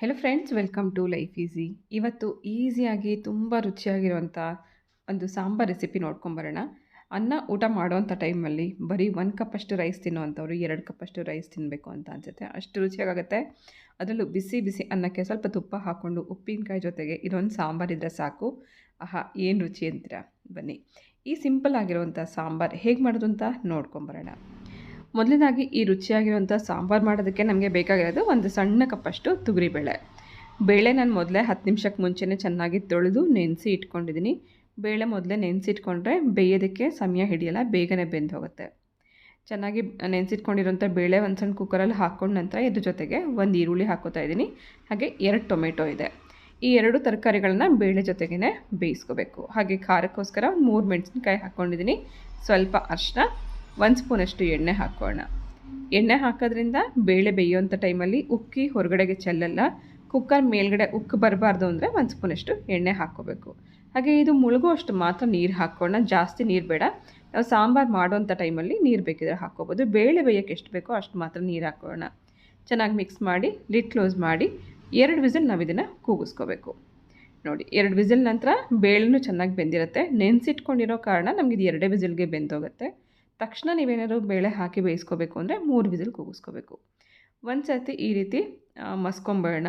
Hello friends welcome to life easy ಇವತ್ತು ಈಸಿಯಾಗಿ ತುಂಬ ರುಚಿಯಾಗಿರುವಂಥ ಒಂದು ಸಾಂಬಾರ್ ರೆಸಿಪಿ ನೋಡ್ಕೊಂಬರೋಣ ಅನ್ನ ಊಟ ಮಾಡುವಂಥ ಟೈಮಲ್ಲಿ ಬರೀ ಒಂದು ಕಪ್ಪಷ್ಟು ರೈಸ್ ತಿನ್ನೋವಂಥವ್ರು ಎರಡು ಕಪ್ಪಷ್ಟು ರೈಸ್ ತಿನ್ನಬೇಕು ಅಂತ ಅನಿಸುತ್ತೆ. ಅಷ್ಟು ರುಚಿಯಾಗುತ್ತೆ. ಅದರಲ್ಲೂ ಬಿಸಿ ಬಿಸಿ ಅನ್ನಕ್ಕೆ ಸ್ವಲ್ಪ ತುಪ್ಪ ಹಾಕ್ಕೊಂಡು ಉಪ್ಪಿನಕಾಯಿ ಜೊತೆಗೆ ಇದೊಂದು ಸಾಂಬಾರ್ ಇದ್ದರೆ ಸಾಕು. ಆಹಾ, ಏನು ರುಚಿ ಅಂತೀರಾ? ಬನ್ನಿ. ಈ ಸಿಂಪಲ್ ಆಗಿರುವಂಥ ಸಾಂಬಾರು ಹೇಗೆ ಮಾಡೋದು ಅಂತ ನೋಡ್ಕೊಂಬರೋಣ ಮೊದಲನೇದಾಗಿ ಈ ರುಚಿಯಾಗಿರುವಂಥ ಸಾಂಬಾರು ಮಾಡೋದಕ್ಕೆ ನಮಗೆ ಬೇಕಾಗಿರೋದು ಒಂದು ಸಣ್ಣ ಕಪ್ಪಷ್ಟು ತೊಗರಿ ಬೇಳೆ ನಾನು ಮೊದಲೇ ಹತ್ತು ನಿಮಿಷಕ್ಕೆ ಮುಂಚೆನೇ ಚೆನ್ನಾಗಿ ತೊಳೆದು ನೆನೆಸಿ ಇಟ್ಕೊಂಡಿದ್ದೀನಿ. ಬೇಳೆ ಮೊದಲೇ ನೆನೆಸಿಟ್ಕೊಂಡ್ರೆ ಬೇಯೋದಕ್ಕೆ ಸಮಯ ಹಿಡಿಯಲ್ಲ, ಬೇಗನೆ ಬೆಂದು ಹೋಗುತ್ತೆ. ಚೆನ್ನಾಗಿ ನೆನೆಸಿಟ್ಕೊಂಡಿರುವಂಥ ಬೇಳೆ ಒಂದು ಸಣ್ಣ ಕುಕ್ಕರಲ್ಲಿ ಹಾಕ್ಕೊಂಡ ನಂತರ ಇದ್ರ ಜೊತೆಗೆ ಒಂದು ಈರುಳ್ಳಿ ಹಾಕೋತಾ ಇದ್ದೀನಿ. ಹಾಗೆ ಎರಡು ಟೊಮೆಟೊ ಇದೆ. ಈ ಎರಡು ತರಕಾರಿಗಳನ್ನ ಬೇಳೆ ಜೊತೆಗೇ ಬೇಯಿಸ್ಕೋಬೇಕು. ಹಾಗೆ ಖಾರಕ್ಕೋಸ್ಕರ ಮೂರು ಮೆಣಸಿನ್ಕಾಯಿ ಹಾಕ್ಕೊಂಡಿದ್ದೀನಿ. ಸ್ವಲ್ಪ ಅರಿಶಿನ ಒಂದು ಸ್ಪೂನಷ್ಟು ಎಣ್ಣೆ ಹಾಕೋಣ. ಎಣ್ಣೆ ಹಾಕೋದ್ರಿಂದ ಬೇಳೆ ಬೇಯೋಂಥ ಟೈಮಲ್ಲಿ ಉಕ್ಕಿ ಹೊರಗಡೆಗೆ ಚೆಲ್ಲಲ್ಲ. ಕುಕ್ಕರ್ ಮೇಲ್ಗಡೆ ಉಕ್ಕು ಬರಬಾರ್ದು ಅಂದರೆ ಒಂದು ಸ್ಪೂನಷ್ಟು ಎಣ್ಣೆ ಹಾಕೋಬೇಕು. ಹಾಗೆ ಇದು ಮುಳುಗೋ ಅಷ್ಟು ಮಾತ್ರ ನೀರು ಹಾಕೋಣ. ಜಾಸ್ತಿ ನೀರು ಬೇಡ. ನಾವು ಸಾಂಬಾರು ಮಾಡೋವಂಥ ಟೈಮಲ್ಲಿ ನೀರು ಬೇಕಿದ್ರೆ ಹಾಕ್ಕೋಬೋದು ಬೇಳೆ ಬೇಯೋಕ್ಕೆ ಎಷ್ಟು ಬೇಕೋ ಅಷ್ಟು ಮಾತ್ರ ನೀರು ಹಾಕೋಣ. ಚೆನ್ನಾಗಿ ಮಿಕ್ಸ್ ಮಾಡಿ ಲಿಡ್ ಕ್ಲೋಸ್ ಮಾಡಿ, ಎರಡು ವಿಸಿಲ್ ನಾವು ಇದನ್ನು ಕೂಗಿಸ್ಕೋಬೇಕು. ನೋಡಿ, ಎರಡು ವಿಸಿಲ್ ನಂತರ ಬೇಳೆನೂ ಚೆನ್ನಾಗಿ ಬೆಂದಿರುತ್ತೆ. ನೆನೆಸಿಟ್ಕೊಂಡಿರೋ ಕಾರಣ ನಮಗೆ ಇದು ಎರಡೇ ವಿಸಿಲ್ಗೆ ಬೆಂದೋಗುತ್ತೆ. ತಕ್ಷಣ ನೀವೇನಾದ್ರು ಬೇಳೆ ಹಾಕಿ ಬೇಯಿಸ್ಕೋಬೇಕು ಅಂದರೆ ಮೂರು ವಿಸಿಲ್ ಕೂಗಿಸ್ಕೋಬೇಕು. ಒಂದು ಸರ್ತಿ ಈ ರೀತಿ ಮಸ್ಕೊಂಬೇಡ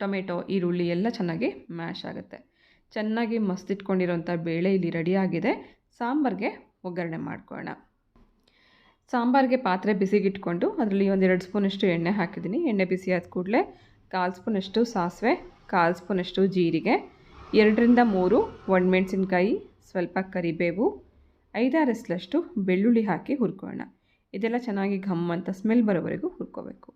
ಟೊಮೆಟೊ, ಈರುಳ್ಳಿ ಎಲ್ಲ ಚೆನ್ನಾಗಿ ಮ್ಯಾಶ್ ಆಗುತ್ತೆ. ಚೆನ್ನಾಗಿ ಮಸ್ತಿಟ್ಕೊಂಡಿರೋಂಥ ಬೇಳೆ ಇಲ್ಲಿ ರೆಡಿಯಾಗಿದೆ ಸಾಂಬಾರಿಗೆ ಒಗ್ಗರಣೆ ಮಾಡ್ಕೊಳ್ಳೋಣ. ಸಾಂಬಾರಿಗೆ ಪಾತ್ರೆ ಬಿಸಿಗಿಟ್ಕೊಂಡು ಅದರಲ್ಲಿ ಒಂದೆರಡು ಸ್ಪೂನಷ್ಟು ಎಣ್ಣೆ ಹಾಕಿದ್ದೀನಿ. ಎಣ್ಣೆ ಬಿಸಿ ಆದ ಕೂಡಲೇ ಕಾಲು ಸ್ಪೂನಷ್ಟು ಸಾಸಿವೆ, ಕಾಲು ಸ್ಪೂನಷ್ಟು ಜೀರಿಗೆ, ಎರಡರಿಂದ ಮೂರು ಒಣಮೆಣಸಿನ್ಕಾಯಿ, ಸ್ವಲ್ಪ ಕರಿಬೇವು ಐದಾರಸ್ಲಷ್ಟು ಬೆಳ್ಳುಳ್ಳಿ ಹಾಕಿ ಹುರ್ಕೊಳ್ಳೋಣ. ಇದೆಲ್ಲ ಚೆನ್ನಾಗಿ ಘಮ್ ಅಂತ ಸ್ಮೆಲ್ ಬರೋವರೆಗೂ ಹುರ್ಕೋಬೇಕು.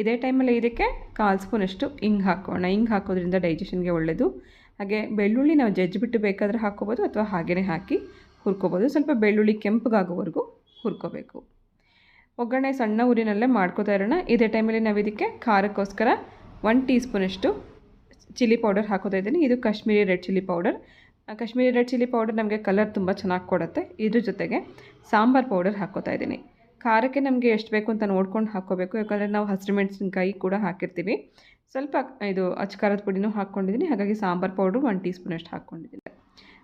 ಇದೇ ಟೈಮಲ್ಲಿ ಇದಕ್ಕೆ ಕಾಲು ಸ್ಪೂನಷ್ಟು ಹಿಂಗೆ ಹಾಕೋಣ. ಹಿಂಗೆ ಹಾಕೋದ್ರಿಂದ ಡೈಜೆಷನ್ಗೆ ಒಳ್ಳೆಯದು ಹಾಗೆ ಬೆಳ್ಳುಳ್ಳಿ ನಾವು ಜಜ್ಜಿಬಿಟ್ಟು ಬೇಕಾದರೆ ಹಾಕ್ಕೋಬೋದು ಅಥವಾ ಹಾಗೆಯೇ ಹಾಕಿ ಹುರ್ಕೋಬೋದು. ಸ್ವಲ್ಪ ಬೆಳ್ಳುಳ್ಳಿ ಕೆಂಪಗಾಗೋವರೆಗೂ ಹುರ್ಕೋಬೇಕು. ಒಗ್ಗರಣೆ ಸಣ್ಣ ಊರಿನಲ್ಲೇ ಮಾಡ್ಕೋತಾ ಇರೋಣ. ಇದೇ ಟೈಮಲ್ಲಿ ನಾವು ಇದಕ್ಕೆ ಖಾರಕ್ಕೋಸ್ಕರ ಒನ್ ಟೀ ಸ್ಪೂನಷ್ಟು ಚಿಲ್ಲಿ ಪೌಡರ್ ಹಾಕೋತಾ ಇದ್ದೀನಿ. ಇದು Kashmiri red chilli powder Kashmiri red chilli powder ನಮಗೆ ಕಲರ್ ತುಂಬ ಚೆನ್ನಾಗಿ ಕೊಡುತ್ತೆ. ಇದ್ರ ಜೊತೆಗೆ ಸಾಂಬಾರು ಪೌಡರ್ ಹಾಕೋತಾ ಇದ್ದೀನಿ. ಖಾರಕ್ಕೆ ನಮಗೆ ಎಷ್ಟು ಬೇಕು ಅಂತ ನೋಡ್ಕೊಂಡು ಹಾಕ್ಕೋಬೇಕು ಯಾಕಂದರೆ ನಾವು ಹಸಿರು ಮೆಣಸಿನ್ಕಾಯಿ ಕೂಡ ಹಾಕಿರ್ತೀವಿ. ಸ್ವಲ್ಪ ಇದು ಅಚ್ಕಾರದ ಪುಡಿನೂ ಹಾಕ್ಕೊಂಡಿದ್ದೀನಿ ಹಾಗಾಗಿ ಸಾಂಬಾರು ಪೌಡ್ರು ಒನ್ ಟೀ ಸ್ಪೂನಷ್ಟು ಹಾಕ್ಕೊಂಡಿದ್ದೀನಿ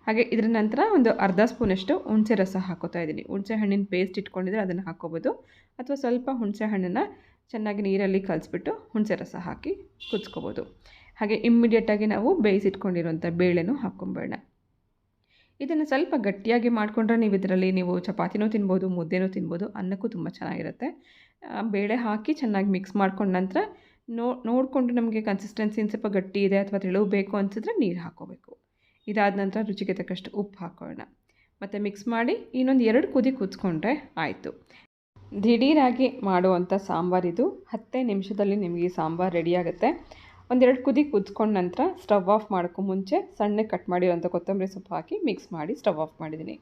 ಹಾಗೆ ಇದರ ನಂತರ ಒಂದು ಅರ್ಧ ಸ್ಪೂನಷ್ಟು ಹುಣಸೆ ರಸ ಹಾಕೋತಾ ಇದ್ದೀನಿ. ಹುಣಸೆ ಹಣ್ಣಿನ ಪೇಸ್ಟ್ ಇಟ್ಕೊಂಡಿದ್ರೆ ಅದನ್ನು ಹಾಕ್ಕೋಬೋದು ಅಥವಾ ಸ್ವಲ್ಪ ಹುಣಸೆ ಹಣ್ಣನ್ನು ಚೆನ್ನಾಗಿ ನೀರಲ್ಲಿ ಕಲಿಸ್ಬಿಟ್ಟು ಹುಣಸೆ ರಸ ಹಾಕಿ ಕುದಿಸ್ಕೋಬೋದು. ಹಾಗೆ ಇಮ್ಮಿಡಿಯೇಟಾಗಿ ನಾವು ಬೇಯಿಸಿಟ್ಕೊಂಡಿರುವಂಥ ಬೇಳೆನೂ ಹಾಕ್ಕೊಂಬೇಡ ಇದನ್ನು ಸ್ವಲ್ಪ ಗಟ್ಟಿಯಾಗಿ ಮಾಡಿಕೊಂಡ್ರೆ ನೀವು ಇದರಲ್ಲಿ ನೀವು ಚಪಾತಿನೂ ತಿನ್ಬೋದು, ಮುದ್ದೆನೂ ತಿನ್ಬೋದು, ಅನ್ನಕ್ಕೂ ತುಂಬ ಚೆನ್ನಾಗಿರುತ್ತೆ. ಬೇಳೆ ಹಾಕಿ ಚೆನ್ನಾಗಿ ಮಿಕ್ಸ್ ಮಾಡ್ಕೊಂಡ ನಂತರ ನೋ, ನೋಡಿಕೊಂಡು ನಮಗೆ ಕನ್ಸಿಸ್ಟೆನ್ಸಿ ಸ್ವಲ್ಪ ಗಟ್ಟಿ ಇದೆ ಅಥವಾ ತೆಳು ಬೇಕು ಅನಿಸಿದ್ರೆ ನೀರು ಹಾಕೋಬೇಕು. ಇದಾದ ನಂತರ ರುಚಿಗೆ ತಕ್ಕಷ್ಟು ಉಪ್ಪು ಹಾಕೋಣ. ಮತ್ತು ಮಿಕ್ಸ್ ಮಾಡಿ ಇನ್ನೊಂದು ಎರಡು ಕುದಿ ಕುದಿಸ್ಕೊಂಡ್ರೆ ಆಯಿತು. ದಿಢೀರಾಗಿ ಮಾಡುವಂಥ ಸಾಂಬಾರಿದು ಹತ್ತೇ ನಿಮಿಷದಲ್ಲಿ ನಿಮಗೆ ಸಾಂಬಾರು ರೆಡಿಯಾಗುತ್ತೆ ಒಂದೆರಡು ಕುದಿ ಕುದಿಸ್ಕೊಂಡ ನಂತರ ಸ್ಟವ್ ಆಫ್ ಮಾಡೋಕ್ಕೂ ಮುಂಚೆ ಸಣ್ಣಗೆ ಕಟ್ ಮಾಡಿರೋಂಥ ಕೊತ್ತಂಬರಿ ಸೊಪ್ಪು ಹಾಕಿ ಮಿಕ್ಸ್ ಮಾಡಿ ಸ್ಟವ್ ಆಫ್ ಮಾಡಿದ್ದೀನಿ.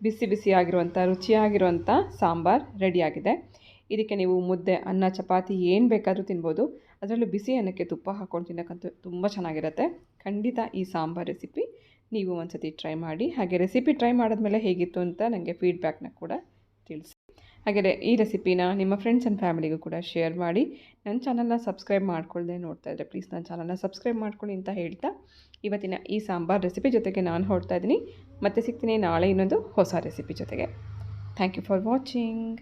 ಬಿಸಿ ಬಿಸಿ ಆಗಿರುವಂಥ ರುಚಿಯಾಗಿರುವಂಥ ಸಾಂಬಾರು ರೆಡಿಯಾಗಿದೆ ಇದಕ್ಕೆ ನೀವು ಮುದ್ದೆ, ಅನ್ನ, ಚಪಾತಿ ಏನು ಬೇಕಾದರೂ ತಿನ್ಬೋದು. ಅದರಲ್ಲೂ ಬಿಸಿ ಅನ್ನಕ್ಕೆ ತುಪ್ಪ ಹಾಕ್ಕೊಂಡು ತಿನ್ನೋಕ್ಕಂತೂ ತುಂಬ ಚೆನ್ನಾಗಿರುತ್ತೆ. ಖಂಡಿತ ಈ ಸಾಂಬಾರು ರೆಸಿಪಿ ನೀವು ಒಂದು ಸತಿ ಟ್ರೈ ಮಾಡಿ, ಹಾಗೆ ರೆಸಿಪಿ ಟ್ರೈ ಮಾಡಿದ್ಮೇಲೆ ಹೇಗಿತ್ತು ಅಂತ ನನಗೆ ಫೀಡ್ಬ್ಯಾಕ್ನ ಕೂಡ ತಿಳಿಸಿ. ಹಾಗೆ ಈ ರೆಸಿಪಿನ ನಿಮ್ಮ ಫ್ರೆಂಡ್ಸ್ ಆ್ಯಂಡ್ ಫ್ಯಾಮಿಲಿಗೂ ಕೂಡ ಶೇರ್ ಮಾಡಿ. ನನ್ನ ಚಾನಲ್ನ ಸಬ್ಸ್ಕ್ರೈಬ್ ಮಾಡ್ಕೊಳ್ಳದೆ ನೋಡ್ತಾ ಇದ್ದರೆ ಪ್ಲೀಸ್ ನನ್ನ ಚಾನಲ್ನ ಸಬ್ಸ್ಕ್ರೈಬ್ ಮಾಡ್ಕೊಳ್ಳಿ ಅಂತ ಹೇಳ್ತಾ ಇವತ್ತಿನ ಈ ಸಾಂಬಾರ್ ರೆಸಿಪಿ ಜೊತೆಗೆ ನಾನು ಹೊರಡ್ತಾ ಇದ್ದೀನಿ. ಮತ್ತೆ ಸಿಗ್ತೀನಿ ನಾಳೆ ಇನ್ನೊಂದು ಹೊಸ ರೆಸಿಪಿ ಜೊತೆಗೆ. Thank you for watching